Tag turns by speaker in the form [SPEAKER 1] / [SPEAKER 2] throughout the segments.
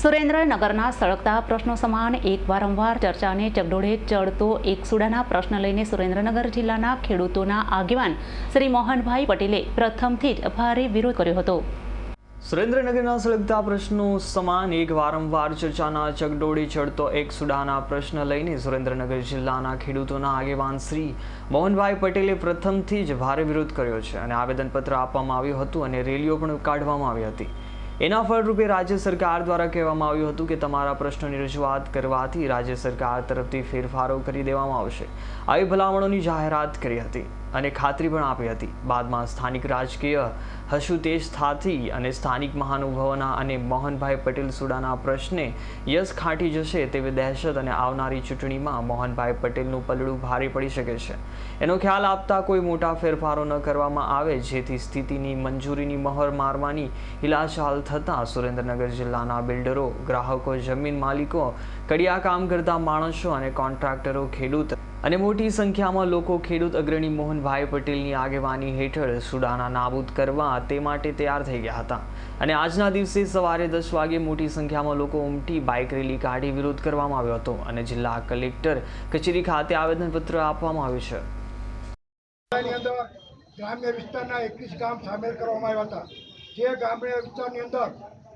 [SPEAKER 1] સુરેન્દ્રનગરના સળગતા પ્રશ્નો સમાન એક વારંવાર ચર્ચાને ચગડોળે ચડતો એક સુડાના પ્રશ્ન લઈને સુરેન્દ્રનગર જિલ્લાના ખેડૂતોના આગેવાન શ્રી મોહનભાઈ પટેલે પ્રથમથી જ ભારે વિરોધ કર્યો હતો.
[SPEAKER 2] સુરેન્દ્રનગરના સળગતા પ્રશ્નો સમાન એક વારંવાર ચર્ચાના ચગડોળે ચડતો એક સુડાના પ્રશ્ન લઈને સુરેન્દ્રનગર જિલ્લાના ખેડૂતોના આગેવાન શ્રી મોહનભાઈ પટેલે પ્રથમથી જ ભારે વિરોધ કર્યો છે અને આવેદનપત્ર આપવામાં આવ્યું હતું અને રેલીઓ પણ કાઢવામાં આવી હતી. એના ફળરૂપે રાજ્ય સરકાર દ્વારા કહેવામાં આવ્યું હતું કે તમારા પ્રશ્નોની રજૂઆત કરવાથી રાજ્ય સરકાર તરફથી ફેરફારો કરી દેવામાં આવશે. આવી ભલામણોની જાહેરાત કરી હતી. અને ખાતરી પણ આપી હતી. બાદમાં સ્થાનિક રાજકીય હશુતેજતાથી અને સ્થાનિક મહાનુભાવોના અને મોહનભાઈ પટેલ સુડાના પ્રશ્ને યશ ખાંટી જશે તેવી દહેશત અને આવનારી ચૂંટણીમાં મોહનભાઈ પટેલનું પલડું ભારે પડી શકે છે. એનો ખ્યાલ આપતા કોઈ મોટા ફેરફારો ન કરવામાં આવે, જેથી સ્થિતિની મંજૂરીની મહોર મારવાની હિલાચાલ થતાં સુરેન્દ્રનગર જિલ્લાના બિલ્ડરો, ગ્રાહકો, જમીન માલિકો કડિયા કામ કરતા માણસો અને કોન્ટ્રાક્ટરો ખેડૂત અને મોટી સંખ્યામાં લોકો ખેડૂત અગ્રણી મોહનભાઈ પટેલની આગેવાની હેઠળ સુડાના નાબૂદ કરવા તે માટે તૈયાર થઈ ગયા હતા. અને આજના દિવસે સવારે દસ વાગે મોટી સંખ્યામાં લોકો ઉમટી બાઇક રેલી કાઢી વિરોધ કરવામાં આવ્યો હતો અને જિલ્લા કલેક્ટર કચેરી ખાતે આવેદનપત્ર આપવામાં આવ્યું છે.
[SPEAKER 3] ગ્રામ્ય વિસ્તારના એકવીસ ગામ સામેલ કરવામાં આવ્યા હતા. જે ગ્રામ્ય વિસ્તારની અંદર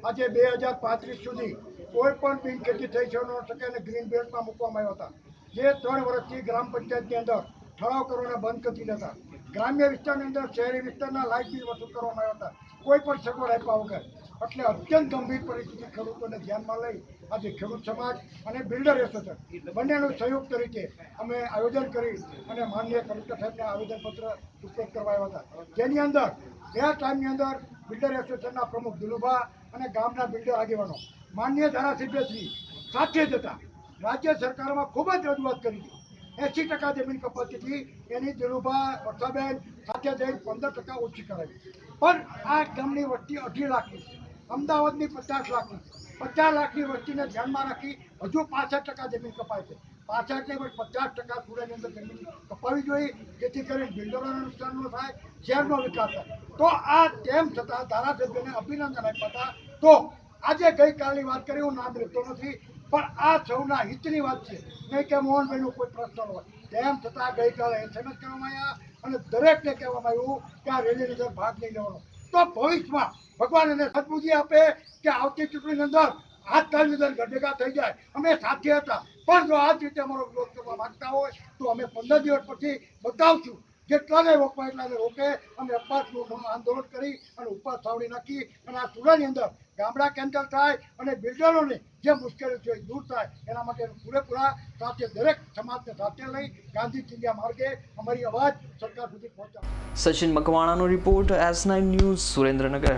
[SPEAKER 3] આજે બે હજાર પાંત્રીસ સુધી કોઈ પણ બિનખેતી થઈ શકે અને ગ્રીન બેલ્ટમાં મૂકવામાં આવ્યા હતા. જે ત્રણ વર્ષથી ગ્રામ પંચાયતની અંદર ઠરાવ કરવાના બંધ કરી દીધા ગ્રામ્ય વિસ્તારની અંદર શહેરી વિસ્તારના લાઇટ બિલ વસૂલ કરવામાં આવ્યા હતા. કોઈ પણ સગવડ આપ્યા વગર. એટલે અત્યંત ગંભીર પરિસ્થિતિ ખેડૂતોને ધ્યાનમાં લઈ આજે ખેડૂત સમાજ અને બિલ્ડર એસોસિએશન બંનેનું સંયુક્ત રીતે અમે આયોજન કરી અને માનનીય કલેક્ટર સાહેબને આવેદનપત્ર ઉપલબ્ધ કરવા આવ્યા હતા. જેની અંદર બે ટાઈમની અંદર બિલ્ડર એસોસિએશનના પ્રમુખ દુલુભા અને ગામના બિલ્ડર આગેવાનો, માન્ય ધારાસભ્યશ્રી સાથે જ હતા. રાજ્ય સરકારમાં ખૂબ જ રજૂઆત કરી હતી એંસી ટકા જમીન કપાતી હતી એની દિલુભા વર્ષાબેન સાથે જઈને પંદર ટકા ઓછી કરાવી પણ આ ગામની વસ્તી અઢી લાખની અમદાવાદની પચાસ લાખની પચાસ લાખની વસ્તીને ધ્યાનમાં રાખી હજુ પાસઠ ટકા જમીન કપાય છે. પાસઠ ને પચાસ ટકા સુરતની અંદર જમીન કપાવી જોઈએ, જેથી કરીને બિલ્ડરોને નુકસાન ન થાય, શહેરનો વિકાસ થાય. તો આ તેમ છતાં ધારાસભ્યને અભિનંદન આપ્યા હતા. તો આજે ગઈકાલની વાત કરી, હું નામ લેતો નથી. પણ આ સૌના હિતની વાત છે. નહીં કે મોહનભાઈનો કોઈ પ્રશ્ન હોય. તેમ છતાં ગઈકાલે એસએમએસ કરવામાં આવ્યા અને દરેકને કહેવામાં આવ્યું કે આ રેલીની અંદર ભાગ નહીં લેવાનો. તો ભવિષ્યમાં ભગવાન એને સદબુદ્ધિ આપે કે આવતી ચૂંટણીની અંદર હાથ અંદર ભેગા થઈ જાય. અમે સાથે હતા. પણ જો આ જ રીતે અમારો વિરોધ કરવા માંગતા હોય, તો અમે પંદર દિવસ પછી બતાવશું જેટલાને રોકવા એટલાને રોકે અમે અપવાસનું આંદોલન કરી અને ઉપવાસ સાવડી નાખી અને આ સુરાની અંદર ગામડા કેન્સલ થાય અને બિલ્ડરોને જે મુશ્કેલી છે દૂર થાય, એના માટે પૂરેપૂરા સાથે દરેક સમાજને સાથે લઈ ગાંધી ચિંધ્યા માર્ગે અમારી અવાજ સરકાર સુધી પહોંચાડવા
[SPEAKER 2] Sachin મકવાણાનો report S nine news Surendranagar.